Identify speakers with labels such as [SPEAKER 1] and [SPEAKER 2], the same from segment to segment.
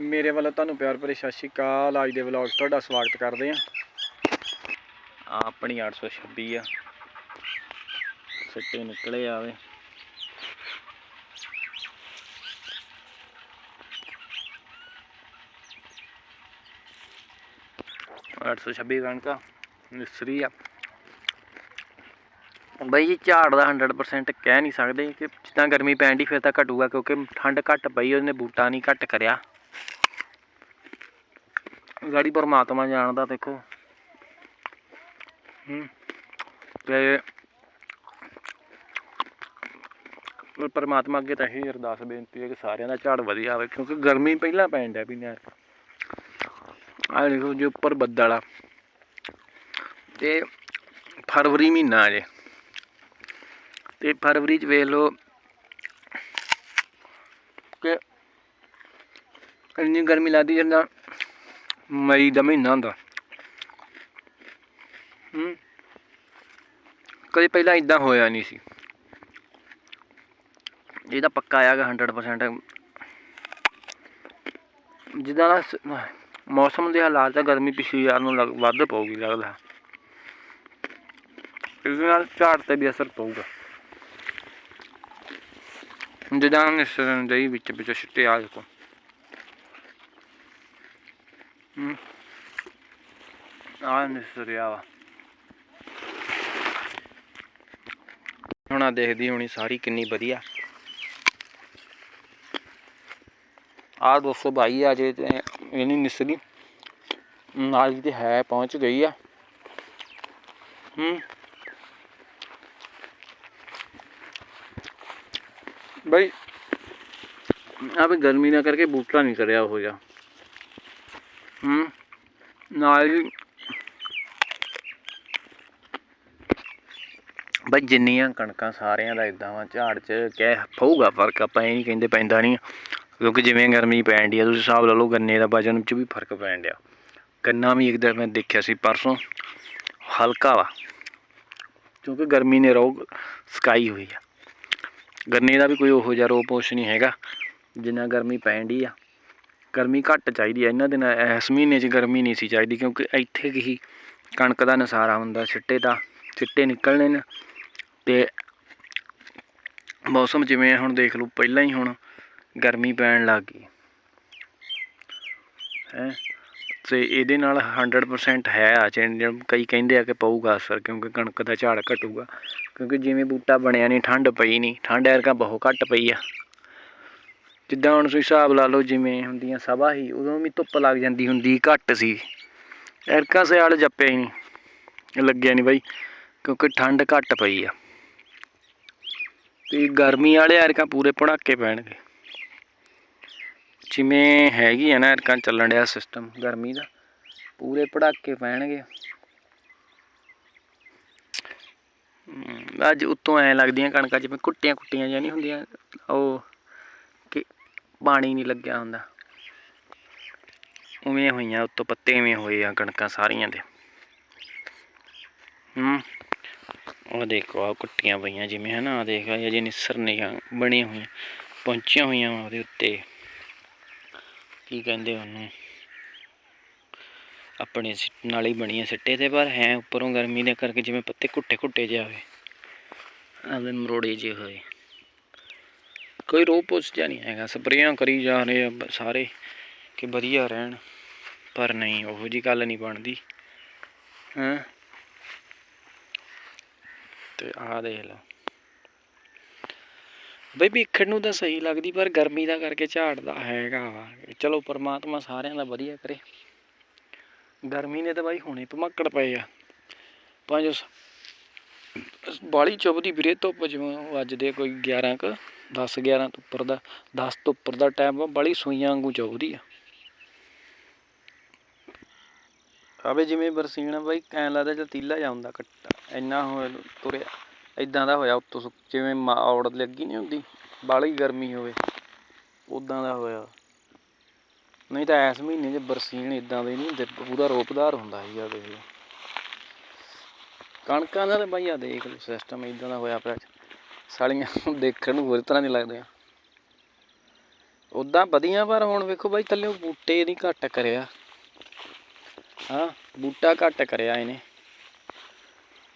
[SPEAKER 1] ਮੇਰੇ ਵੱਲੋਂ ਤੁਹਾਨੂੰ ਪਿਆਰ ਭਰੀ ਸਤਿ ਸ਼੍ਰੀ ਅਕਾਲ। ਅੱਜ ਦੇ ਵਲੌਗ 'ਚ ਤੁਹਾਡਾ ਸਵਾਗਤ ਕਰਦੇ ਆ ਆ ਆਪਣੀ 826 ਆ। ਸਿੱਟੇ ਨਿਕਲੇ ਆਵੇ ਅੱਠ ਸੌ ਛੱਬੀ ਕਣਕਾਂ ਮਿਸਰੀ ਆ। ਬਈ ਜੀ, ਝਾੜ ਦਾ 100% ਕਹਿ ਨਹੀਂ ਸਕਦੇ ਕਿ ਜਿੱਦਾਂ ਗਰਮੀ ਪੈਣ ਦੀ ਫਿਰ ਤਾਂ ਘਟੂਗਾ, ਕਿਉਂਕਿ ਠੰਡ ਘੱਟ ਪਈ, ਉਹਨੇ ਬੂਟਾ ਨਹੀਂ ਘੱਟ ਕਰਿਆ। ਗਾੜੀ ਪਰਮਾਤਮਾ ਜਾਣਦਾ, ਦੇਖੋ। ਹੂੰ। ਤੇ ਪਰਮਾਤਮਾ ਅੱਗੇ ਤਾਂ ਇਹੀ ਅਰਦਾਸ ਬੇਨਤੀ ਹੈ ਕਿ ਸਾਰਿਆਂ ਦਾ ਝਾੜ ਵਧੀਆ ਆਵੇ, ਕਿਉਂਕਿ ਗਰਮੀ ਪਹਿਲਾਂ ਪੈਣ ਡਿਆ ਵੀ ਨੇ ਆ ਦੇਖੋ ਜੇ, ਉੱਪਰ ਬੱਦਲ ਆ। ਤੇ ਫਰਵਰੀ ਮਹੀਨਾ ਜੇ ਤੇ ਫਰਵਰੀ ਚ ਵੇਖ ਲਓ ਕਿ ਇੰਨੀ ਗਰਮੀ ਲੱਗਦੀ ਜਿੰਨਾ ਮਈ ਦਾ ਮਹੀਨਾ ਹੁੰਦਾ। ਹੂੰ। ਕਦੇ ਪਹਿਲਾਂ ਇਦਾਂ ਹੋਇਆ ਨਹੀਂ ਸੀ। ਇਹਦਾ ਪੱਕਾ ਆਗਾ 100% ਜਿੱਦਾਂ ਦਾ ਮੌਸਮ ਦੇ ਹਾਲਾਤ ਆ, ਗਰਮੀ ਪਿਛਲੀ ਵਾਰ ਨੂੰ ਲੱਗ- ਵੱਧ ਪਊਗੀ ਲੱਗਦਾ। ਇਸ ਨਾਲ ਝਾੜ ਤੇ ਵੀ ਅਸਰ ਪਊਗਾ। ਜਿੱਦਾਂ ਇਸ ਦੇ ਵਿੱਚ ਵਿੱਚ ਛਿੱਟੇ ਆ ਦੇਖੋ। Mm. ਹੂੰ ਆ ਵਾ। ਹੁਣ ਆ ਦੇਖਦੀ ਹੋਣੀ ਸਾਰੀ ਕਿੰਨੀ ਵਧੀਆ। ਆ 222 ਆ ਜੇ ਤੇ ਇਹ ਨਹੀਂ ਨਿਸਰੀ ਨਾਲ ਤੇ ਹੈ, ਪਹੁੰਚ ਗਈ ਆ। ਹੂੰ ਬਈ ਆ ਵੀ ਗਰਮੀ ਨਾ ਕਰਕੇ ਬੂਟਾ ਨਹੀਂ ਕਰਿਆ ਹੋ ਹੂੰ ਨਾਲ ਹੀ ਬਈ ਜਿੰਨੀਆਂ ਕਣਕਾਂ ਸਾਰਿਆਂ ਦਾ ਇਦਾਂ ਵਾ, ਝਾੜ 'ਚ ਕਹਿ ਪਊਗਾ ਫ਼ਰਕ, ਆਪਾਂ ਇਹ ਨਹੀਂ ਕਹਿੰਦੇ ਪੈਂਦਾ ਨਹੀਂ ਕਿਉਂਕਿ ਜਿਵੇਂ ਗਰਮੀ ਪੈਣ ਦੀ ਆ, ਤੁਸੀਂ ਹਿਸਾਬ ਲਾ ਲਓ ਗੰਨੇ ਦਾ ਵਜਨ 'ਚ ਵੀ ਫ਼ਰਕ ਪੈਣ ਡਿਆ। ਗੰਨਾ ਵੀ ਇੱਕ ਦਿਨ ਮੈਂ ਦੇਖਿਆ ਸੀ ਪਰਸੋਂ, ਹਲਕਾ ਵਾ, ਕਿਉਂਕਿ ਗਰਮੀ ਨੇ ਰੋਗ ਸਕਾਈ ਹੋਈ ਆ। ਗੰਨੇ ਦਾ ਵੀ ਕੋਈ ਉਹੋ ਜਿਹਾ ਰੋਗ ਪੋਸ਼ ਨਹੀਂ ਹੈਗਾ, ਜਿੰਨਾ ਗਰਮੀ ਪੈਣ ਦੀ ਆ। ਗਰਮੀ ਘੱਟ ਚਾਹੀਦੀ ਹੈ ਇਹਨਾਂ ਦਿਨਾਂ ਇਸ ਮਹੀਨੇ 'ਚ ਗਰਮੀ ਨਹੀਂ ਸੀ ਚਾਹੀਦੀ, ਕਿਉਂਕਿ ਇੱਥੇ ਹੀ ਕਣਕ ਦਾ ਨਸਾਰਾ ਹੁੰਦਾ, ਛਿੱਟੇ ਦਾ, ਛਿੱਟੇ ਨਿਕਲਣੇ ਨੇ, ਤੇ ਮੌਸਮ ਜਿਵੇਂ ਹੁਣ ਦੇਖ ਲਓ, ਪਹਿਲਾਂ ਹੀ ਹੁਣ ਗਰਮੀ ਪੈਣ ਲੱਗ ਗਈ। ਹੈ, ਤੇ ਇਹਦੇ ਨਾਲ 100% ਹੈ ਆ ਚੇਂਜ ਕਈ ਕਹਿੰਦੇ ਆ ਕਿ ਪਊਗਾ ਅਸਰ, ਕਿਉਂਕਿ ਕਣਕ ਦਾ ਝਾੜ ਘਟੂਗਾ, ਕਿਉਂਕਿ ਜਿਵੇਂ ਬੂਟਾ ਬਣਿਆ ਨਹੀਂ ਠੰਡ ਪਈ ਨਹੀਂ ਠੰਡ ਐਰਕਾ ਬਹੁਤ ਘੱਟ ਪਈ ਆ। ਜਿੱਦਾਂ ਹੁਣ ਤੁਸੀਂ ਹਿਸਾਬ ਲਾ ਲਓ ਜਿਵੇਂ ਹੁੰਦੀਆਂ ਸਭਾ ਹੀ ਉਦੋਂ ਵੀ ਧੁੱਪ ਲੱਗ ਜਾਂਦੀ ਹੁੰਦੀ ਘੱਟ ਸੀ। ਐਰਕਾ ਸਿਆਲ ਜੱਪਿਆ ਹੀ ਨਹੀਂ, ਲੱਗਿਆ ਨਹੀਂ ਬਾਈ, ਕਿਉਂਕਿ ਠੰਡ ਘੱਟ ਪਈ ਆ। ਤੇ ਗਰਮੀ ਵਾਲੇ ਐਰਕਾਂ ਪੂਰੇ ਪੜਾਕੇ ਪੈਣਗੇ। ਜਿਵੇਂ ਹੈਗੀ ਆ ਨਾ ਐਰਕਾਂ ਚੱਲਣ ਡਿਆ ਸਿਸਟਮ ਗਰਮੀ ਦਾ, ਪੂਰੇ ਪੜਾਕੇ ਪੈਣਗੇ। ਅੱਜ ਉੱਤੋਂ ਐ ਲੱਗਦੀਆਂ ਕਣਕਾਂ ਜਿਵੇਂ ਕੁੱਟੀਆਂ ਕੁੱਟੀਆਂ ਜਿਹਾ ਨਹੀਂ ਹੁੰਦੀਆਂ, ਉਹ ਪਾਣੀ ਨਹੀਂ ਲੱਗਿਆ ਹੁੰਦਾ। ਉਵੇਂ ਹੋਈਆਂ, ਉੱਤੋਂ ਪੱਤੇ ਐਵੇਂ ਹੋਏ ਆ ਕਣਕਾਂ ਸਾਰੀਆਂ ਦੇ। ਹੂੰ ਉਹ ਦੇਖੋ ਆ ਕੁੱਟੀਆਂ ਪਈਆਂ ਜਿਵੇਂ, ਹਨਾ ਆ ਦੇਖ ਇਹ ਜੇ ਨਿਸਰ ਨਹੀਂ ਬਣੀਆਂ ਹੋਈਆਂ, ਪਹੁੰਚੀਆਂ ਹੋਈਆਂ ਵਾਂ ਉਹਦੇ ਉੱਤੇ। ਕੀ ਕਹਿੰਦੇ ਉਹਨੂੰ? ਆਪਣੇ ਸਿ- ਨਾਲ ਹੀ ਬਣੀਆਂ ਸਿੱਟੇ ਤੇ, ਪਰ ਹੈ, ਉੱਪਰੋਂ ਗਰਮੀ ਦੇ ਕਰਕੇ ਜਿਵੇਂ ਪੱਤੇ ਘੁੱਟੇ ਘੁੱਟੇ ਜਿਹੇ ਹੋਏ ਆਵੇਂ ਮਰੋੜੇ ਜਿਹੇ ਹੋਏ। ਕੋਈ ਰੋਹ ਪੁੱਛ ਜਾ ਨਹੀਂ ਹੈਗਾ। ਸਪਰੇਆਂ ਕਰੀ ਜਾ ਰਹੇ ਆ ਸਾਰੇ ਕਿ ਵਧੀਆ ਰਹਿਣ, ਪਰ ਨਹੀਂ, ਉਹੋ ਜੀ ਗੱਲ ਨਹੀਂ ਬਣਦੀ। ਹਾਂ? ਤੇ ਆਹ ਦੇਖ ਲਓ। ਬਈ ਵੇਖਣ ਨੂੰ ਤਾਂ ਸਹੀ ਲੱਗਦੀ, ਪਰ ਗਰਮੀ ਦਾ ਕਰਕੇ ਝਾੜਦਾ ਹੈਗਾ ਵਾ। ਚਲੋ, ਪਰਮਾਤਮਾ ਸਾਰਿਆਂ ਦਾ ਵਧੀਆ ਕਰੇ। ਗਰਮੀ ਨੇ ਤਾਂ ਬਾਈ ਹੁਣੇ ਭਮੱਕੜ ਪਏ ਆ। ਪੰਜ ਬਾਲੀ ਚੁੱਭਦੀ ਵੀਰੇ, ਧੁੱਪ ਜਿਵੇਂ ਅੱਜ ਦੇ ਕੋਈ 11 ਕ 10 11 ਤੋਂ ਉੱਪਰ ਦਾ 10 ਤੋਂ ਉੱਪਰ ਦਾ ਟਾਈਮ ਆ, ਬਾਲੀ ਸੂਈਆਂ ਵਾਂਗੂ ਚੁੱਭਦੀ ਆ। ਆਵੇ ਜਿਵੇਂ ਬਰਸੀਨ ਬਾਈ, ਐਂ ਲੱਗਦਾ ਜਾਂ ਤੀਲਾ ਜਾਂਦਾ ਕੱਟਾ, ਇੰਨਾ ਹੋ ਤੁਰਿਆ ਇਦਾਂ ਦਾ ਹੋਇਆ ਉੱਤੋਂ ਜਿਵੇਂ ਮਾ- ਔੜ ਲੱਗੀ ਨਹੀਂ ਹੁੰਦੀ ਬਾਹਲੀ ਗਰਮੀ ਹੋਵੇ ਉਦਾਂ ਦਾ ਹੋਇਆ। ਨਹੀਂ ਤਾਂ ਇਸ ਮਹੀਨੇ 'ਚ ਬਰਸੀਨ ਇਦਾਂ ਦੇ ਨਹੀਂ ਹੁੰਦੇ, ਪੂਰਾ ਰੋਪਦਾਰ ਹੁੰਦਾ ਸੀਗਾ, ਦੇਖ ਲਓ। ਕਣਕਾਂ ਦਾ ਤਾਂ ਬਾਈ ਆ ਦੇਖ ਲਓ ਸਿਸਟਮ ਇਦਾਂ ਦਾ ਹੋਇਆ ਪਿਆ ਸਾਲੀਆਂ ਦੇਖਣ ਨੂੰ ਹੋਰ ਤਰ੍ਹਾਂ ਦੀ ਲੱਗਦੀਆਂ। ਉਦਾਂ ਵਧੀਆ ਪਰ ਹੁਣ ਵੇਖੋ ਬਾਈ, ਥੱਲੇ ਬੂਟੇ ਨਹੀਂ ਘੱਟ ਕਰਿਆ। ਹਾਂ, ਬੂਟਾ ਘੱਟ ਕਰਿਆ ਇਹਨੇ।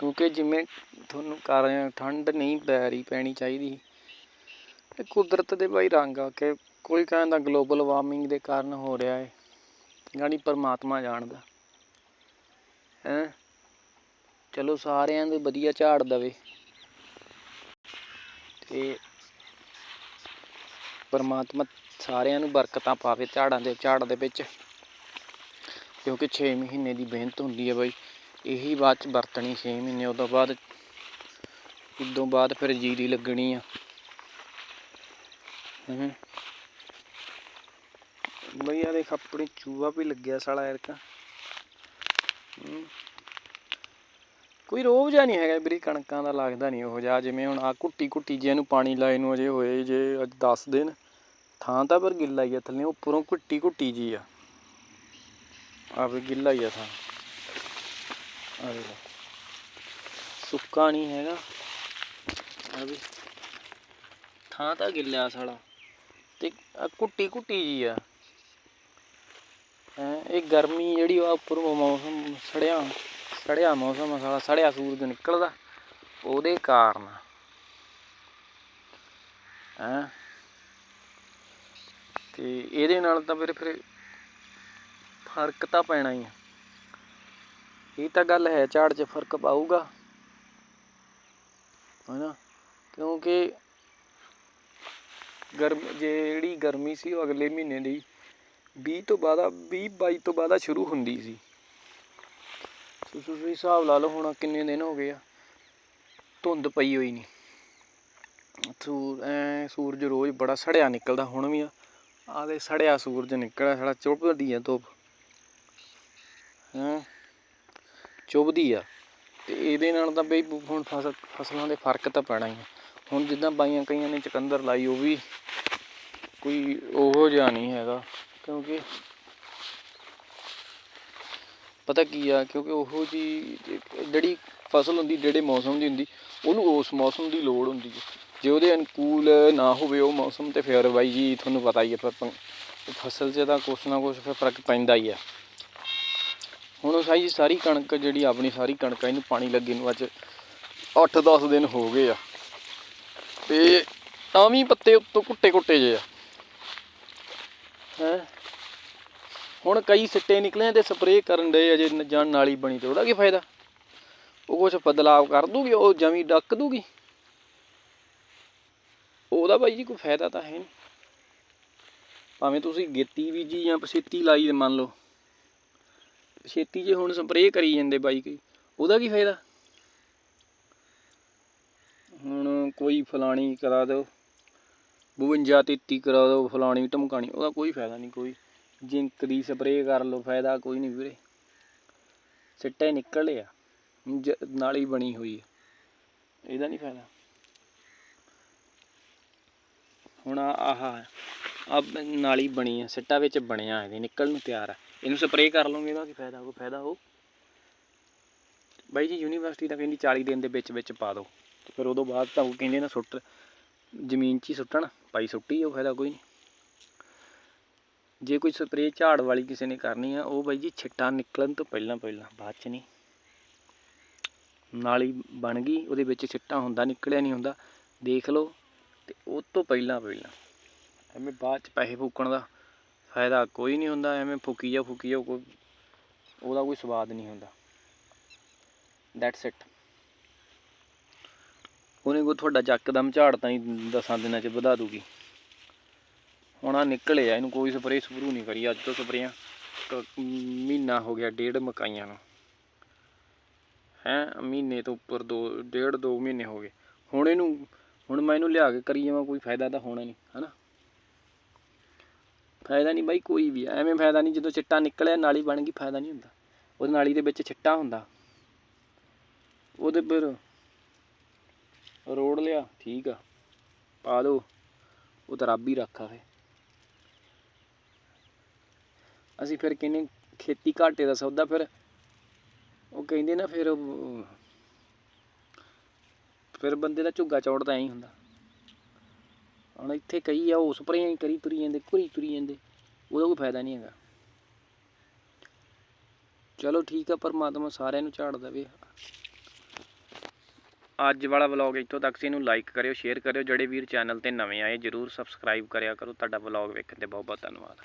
[SPEAKER 1] ਕਿਉਂਕਿ ਜਿਵੇਂ ਤੁਹਾਨੂੰ ਕਰ ਠੰਡ ਨਹੀਂ ਪੈ ਰਹੀ ਪੈਣੀ ਚਾਹੀਦੀ। ਇਹ ਕੁਦਰਤ ਦੇ ਬਾਈ ਰੰਗ ਆ ਕੇ ਕੋਈ ਕਹਿੰਦਾ ਗਲੋਬਲ ਵਾਰਮਿੰਗ ਦੇ ਕਾਰਨ ਹੋ ਰਿਹਾ ਹੈ ਯਾਨੀ ਪਰਮਾਤਮਾ ਜਾਣਦਾ। ਹੈ? ਚਲੋ ਸਾਰਿਆਂ ਦੇ ਵਧੀਆ ਝਾੜ ਦਵੇ। ਤੇ ਪਰਮਾਤਮਾ ਸਾਰਿਆਂ ਨੂੰ ਬਰਕਤਾਂ ਪਾਵੇ ਝਾੜਾਂ ਦੇ, ਝਾੜ ਦੇ ਵਿੱਚ। ਕਿਉਂਕਿ 6 ਮਹੀਨੇ ਦੀ ਮਿਹਨਤ ਹੁੰਦੀ ਹੈ ਬਾਈ। ਇਹੀ ਬਾਅਦ ਚ ਵਰਤਣੀ 6 ਮਹੀਨੇ, ਉਦੋਂ ਬਾਅਦ ਉਦੋਂ ਬਾਅਦ ਫਿਰ ਜੀਰੀ ਲੱਗਣੀ ਆ। ਹੂੰ। ਬਈ ਆ ਦੇਖ, ਆਪਣੀ ਚੂਹਾ ਵੀ ਲੱਗਿਆ ਸਾਲਾ ਐਰਕਾ ਹੂੰ। ਕੋਈ ਰੋਬ ਜਿਹਾ ਨਹੀਂ ਹੈਗਾ ਵੀਰੇ, ਕਣਕਾਂ ਦਾ ਲੱਗਦਾ ਨਹੀਂ ਉਹ ਜਿਹਾ, ਜਿਵੇਂ ਹੁਣ ਆ ਕੁੱਟੀ ਕੁੱਟੀ ਜੇ ਨੂੰ ਪਾਣੀ ਲਾਏ ਨੂੰ ਅਜੇ ਹੋਏ ਜੇ ਅੱਜ 10 ਦਿਨ, ਥਾਂ ਤਾਂ ਪਰ ਗਿੱਲਾ ਹੀ ਆ ਥੱਲੇ, ਉੱਪਰੋਂ ਕੁੱਟੀ ਕੁੱਟੀ ਜੀ ਆ। ਆ ਵੀ ਗਿੱਲਾ ਹੀ ਆ ਥਾਂ। ਆ ਵੇਖ। ਸੁੱਕਾ ਨਹੀਂ ਹੈਗਾ। ਆ ਵੀ। ਥਾਂ ਤਾਂ ਗਿੱਲਾ ਸਾਲਾ। ਤੇ ਆ ਕੁੱਟੀ ਕੁੱਟੀ ਜੀ ਆ। ਇਹ ਗਰਮੀ ਜਿਹੜੀ ਆ, ਉੱਪਰੋਂ ਮੌਸਮ ਸੜਿਆ। ਸੜਿਆ ਮੌਸਮ ਆ ਸਾਲਾ ਸੜਿਆ ਸੂਰਜ ਨਿਕਲਦਾ, ਉਹਦੇ ਕਾਰਨ। ਹੈ? ਤੇ ਇਹਦੇ ਨਾਲ ਤਾਂ ਫਿਰ ਫਿਰ ਫ਼ਰਕ ਤਾਂ ਪੈਣਾ ਹੀ ਆ। ਇਹ ਤਾਂ ਗੱਲ ਹੈ, ਝਾੜ 'ਚ ਫ਼ਰਕ ਪਾਊਗਾ। ਹੈਨਾ? ਕਿਉਂਕਿ ਗਰਮ, ਜਿਹੜੀ ਗਰਮੀ ਸੀ, ਉਹ ਅਗਲੇ ਮਹੀਨੇ ਦੀ 20 ਤੋਂ ਬਾਅਦ 20 22 ਤੋਂ ਬਾਅਦ ਸ਼ੁਰੂ ਹੁੰਦੀ ਸੀ। ਸੋ ਤੁਸੀਂ ਹਿਸਾਬ ਲਾ ਲਓ ਹੁਣ ਕਿੰਨੇ ਦਿਨ ਹੋ ਗਏ ਆ। ਧੁੰਦ ਪਈ ਹੋਈ ਨਹੀਂ ਸੂਰ, ਐ ਸੂਰਜ ਰੋਜ਼ ਬੜਾ ਸੜਿਆ ਨਿਕਲਦਾ, ਹੁਣ ਵੀ ਆ। ਆਦੇ ਸੜਿਆ ਸੂਰਜ ਨਿਕਲਿਆ, ਸਾਲਾ ਚੁੱਭਦੀ ਆ ਧੁੱਪ। ਹਾਂ? ਚੁੱਭਦੀ ਆ। ਤੇ ਇਹਦੇ ਨਾਲ ਤਾਂ ਬਈ ਹੁਣ ਫਸਲ ਫਸਲਾਂ ਦੇ ਫ਼ਰਕ ਤਾਂ ਪੈਣਾ ਹੀ ਆ। ਹੁਣ ਜਿੱਦਾਂ ਬਾਈਆਂ ਕਈਆਂ ਨੇ ਚਕੰਦਰ ਲਾਈ, ਉਹ ਵੀ ਕੋਈ ਉਹੋ ਜਿਹਾ ਨਹੀਂ ਹੈਗਾ। ਕਿਉਂਕਿ ਪਤਾ ਕੀ ਆ, ਕਿਉਂਕਿ ਉਹੋ ਜੀ ਜਿਹੜੀ ਫਸਲ ਹੁੰਦੀ, ਜਿਹੜੇ ਮੌਸਮ ਦੀ ਹੁੰਦੀ, ਉਹਨੂੰ ਉਸ ਮੌਸਮ ਦੀ ਲੋੜ ਹੁੰਦੀ ਹੈ। ਜੇ ਉਹਦੇ ਅਨੁਕੂਲ ਨਾ ਹੋਵੇ ਉਹ ਮੌਸਮ, ਤੇ ਫਿਰ ਬਾਈ ਜੀ ਤੁਹਾਨੂੰ ਪਤਾ ਹੀ ਹੈ ਫਿਰ ਫਸਲ 'ਚ ਤਾਂ ਕੁਛ ਨਾ ਕੁਛ ਫਿਰ ਫ਼ਰਕ ਪੈਂਦਾ ਹੀ ਆ। ਹੁਣ ਸਾਈ ਸਾਰੀ ਕਣਕ ਜਿਹੜੀ ਆਪਣੀ ਸਾਰੀ ਕਣਕ ਇਹਨੂੰ ਪਾਣੀ ਲੱਗੇ ਨੂੰ ਅੱਜ 8-10 ਦਿਨ ਹੋ ਗਏ ਆ। ਤੇ ਤਾਂ ਵੀ ਪੱਤੇ ਉੱਤੋਂ ਕੁੱਟੇ ਕੁੱਟੇ ਜੇ ਆ। ਹੈ? ਹੁਣ ਕਈ ਸਿੱਟੇ ਨਿਕਲੇ ਤੇ ਸਪਰੇਅ ਕਰਨ ਦੇ ਅਜੇ ਨ- ਜਾਂ ਨਾਲੀ ਬਣੀ ਤੇ ਉਹਦਾ ਕੀ ਫਾਇਦਾ? ਉਹ ਕੁਛ ਬਦਲਾਵ ਕਰ ਦੂਗੀ, ਉਹ ਜਮੀ ਡੱਕ ਦੂਗੀ। ਉਹਦਾ ਬਾਈ ਜੀ ਕੋਈ ਫਾਇਦਾ ਤਾਂ ਹੈ ਨਹੀਂ ਭਾਵੇਂ ਤੁਸੀਂ ਗੇਤੀ ਬੀਜੀ ਜਾਂ ਪਛੇਤੀ ਲਾਈ ਤੇ ਮੰਨ ਲਓ। ਛੇਤੀ ਜੇ ਹੁਣ ਸਪਰੇਅ ਕਰੀ ਜਾਂਦੇ ਬਾਈ ਕੋਈ, ਉਹਦਾ ਕੀ ਫਾਇਦਾ? ਹੁਣ ਕੋਈ ਫਲਾਣੀ ਕਰਾ ਦਿਓ 52 33 ਕਰਾ ਦਿਓ, ਫਲਾਣੀ ਧਮਕਾਣੀ, ਉਹਦਾ ਕੋਈ ਫਾਇਦਾ ਨਹੀਂ ਕੋਈ। ਜਿੰਕ ਦੀ ਸਪਰੇਅ ਕਰ ਲਓ ਫਾਇਦਾ ਕੋਈ ਨਹੀਂ ਵੀਰੇ। ਸਿੱਟੇ ਨਿਕਲੇ ਆ ਜ- ਨਾਲੀ ਬਣੀ ਹੋਈ ਹੈ ਇਹਦਾ ਨਹੀਂ ਫਾਇਦਾ। ਹੁਣ ਆ ਆਹ ਆ ਨਾਲੀ ਬਣੀ ਆ ਸਿੱਟਾ ਵਿੱਚ ਬਣਿਆ ਇਹਦੇ ਨਿਕਲਣ ਨੂੰ ਤਿਆਰ ਆ। ਇਹਨੂੰ ਸਪਰੇਅ ਕਰ ਲਓਗੇ ਇਹਦਾ ਕੀ ਫਾਇਦਾ ਕੋਈ ਫਾਇਦਾ ਹੋ ਬਾਈ ਜੀ ਯੂਨੀਵਰਸਿਟੀ ਤਾਂ ਕਹਿੰਦੀ 40 ਦਿਨ ਦੇ ਵਿੱਚ ਵਿੱਚ ਪਾ ਦਿਓ। ਫਿਰ ਉਦੋਂ ਬਾਅਦ ਤਾਂ ਉਹ ਕਹਿੰਦੇ ਨਾ ਸੁੱਟ ਜ਼ਮੀਨ 'ਚ ਹੀ ਸੁੱਟਣ ਪਾਈ ਸੁੱਟੀ ਉਹ ਫਾਇਦਾ ਕੋਈ ਨਹੀਂ। ਜੇ ਕੋਈ ਸਪਰੇਅ ਝਾੜ ਵਾਲੀ ਕਿਸੇ ਨੇ ਕਰਨੀ ਆ, ਉਹ ਬਾਈ ਜੀ ਛਿੱਟਾ ਨਿਕਲਣ ਤੋਂ ਪਹਿਲਾਂ ਪਹਿਲਾਂ, ਬਾਅਦ 'ਚ ਨਹੀਂ। ਨਾਲੀ ਬਣ ਗਈ, ਉਹਦੇ ਵਿੱਚ ਛਿੱਟਾ ਹੁੰਦਾ, ਨਿਕਲਿਆ ਨਹੀਂ ਹੁੰਦਾ, ਦੇਖ ਲਓ, ਤੇ ਉਹ ਤੋਂ ਪਹਿਲਾਂ ਪਹਿਲਾਂ। ਐਵੇਂ ਬਾਅਦ 'ਚ ਪੈਸੇ ਫੂਕਣ ਦਾ ਫਾਇਦਾ ਕੋਈ ਨਹੀਂ ਹੁੰਦਾ, ਐਵੇਂ ਫੂਕੀ ਜਾ ਫੂਕੀ ਜਾ ਕੋਈ ਉਹਦਾ ਕੋਈ ਸਵਾਦ ਨਹੀਂ ਹੁੰਦਾ। ਦੈਟਸ ਇਟ ਉਹਨੇ ਕੋ ਤੁਹਾਡਾ ਚੱਕਦਮ ਝਾੜ ਤਾਂ ਹੀ ਦਸਾਂ ਦਿਨਾਂ 'ਚ ਵਧਾ ਦੂਗੀ। ਹੁਣ ਆ ਨਿਕਲੇ ਆ, ਇਹਨੂੰ ਕੋਈ ਸਪਰੇਅ ਸਪਰੂ ਨਹੀਂ ਕਰੀ, ਅੱਜ ਤੋਂ ਸਪਰੇਆਂ ਮਹੀਨਾ ਹੋ ਗਿਆ, ਡੇਢ ਮਕਾਈਆਂ ਨੂੰ। ਹੈ, ਮਹੀਨੇ ਤੋਂ ਉੱਪਰ ਦੋ, ਡੇਢ ਦੋ ਮਹੀਨੇ ਹੋ ਗਏ। ਹੁਣ ਇਹਨੂੰ, ਹੁਣ ਮੈਂ ਇਹਨੂੰ ਲਿਆ ਕੇ ਕਰੀ ਜਾਵਾਂ, ਕੋਈ ਫਾਇਦਾ ਤਾਂ ਹੋਣਾ ਨਹੀਂ, ਹਨਾ? ਫਾਇਦਾ ਨਹੀਂ ਬਾਈ ਕੋਈ ਵੀ ਆ। ਐਵੇਂ ਫਾਇਦਾ ਨਹੀਂ ਜਦੋਂ ਚਿੱਟਾ ਨਿਕਲਿਆ, ਨਾਲੀ ਬਣ ਗਈ, ਫਾਇਦਾ ਨਹੀਂ ਹੁੰਦਾ। ਉਹਦੇ ਨਾਲੀ ਦੇ ਵਿੱਚ ਚਿੱਟਾ ਹੁੰਦਾ। ਉਹਦੇ ਪਰ ਰੋੜ ਲਿਆ, ਠੀਕ ਆ, ਪਾ ਦੋ, ਉਹ ਤਾਂ ਰੱਬ ਹੀ ਰੱਖਾ ਫੇ ਅਸੀਂ ਫਿਰ ਕਹਿੰਦੇ ਖੇਤੀ ਘਾਟੇ ਦਾ ਸੌਦਾ ਫਿਰ ਉਹ ਕਹਿੰਦੇ ਨਾ ਫਿਰ ਫਿਰ ਬੰਦੇ ਦਾ ਝੁੱਗਾ ਚੌੜ ਤਾਂ ਐਂ ਹੀ ਹੁੰਦਾ। ਹੁਣ ਇੱਥੇ ਕਈ ਆ, ਉਹ ਸਪਰੇਆਂ ਹੀ ਕਰੀ ਤੁਰੀ ਜਾਂਦੇ, ਘੁਰੀ ਤੁਰੀ ਜਾਂਦੇ, ਉਹਦਾ ਕੋਈ ਫਾਇਦਾ ਨਹੀਂ ਹੈਗਾ। ਚਲੋ ਠੀਕ ਆ, ਪਰਮਾਤਮਾ ਸਾਰਿਆਂ ਨੂੰ ਝਾੜ ਦੇਵੇ। ਅੱਜ ਵਾਲਾ ਵਲੌਗ ਇੱਥੋਂ ਤੱਕ ਸੀ ਇਹਨੂੰ ਲਾਈਕ ਕਰਿਓ ਸ਼ੇਅਰ ਕਰਿਓ, ਜਿਹੜੇ ਵੀਰ ਚੈਨਲ ਤੇ ਨਵੇਂ ਆਏ, ਜਰੂਰ ਸਬਸਕ੍ਰਾਈਬ ਕਰਿਆ ਕਰੋ। ਤੁਹਾਡਾ ਵਲੌਗ ਵੇਖਣ ਤੇ ਬਹੁਤ ਬਹੁਤ ਧੰਨਵਾਦ।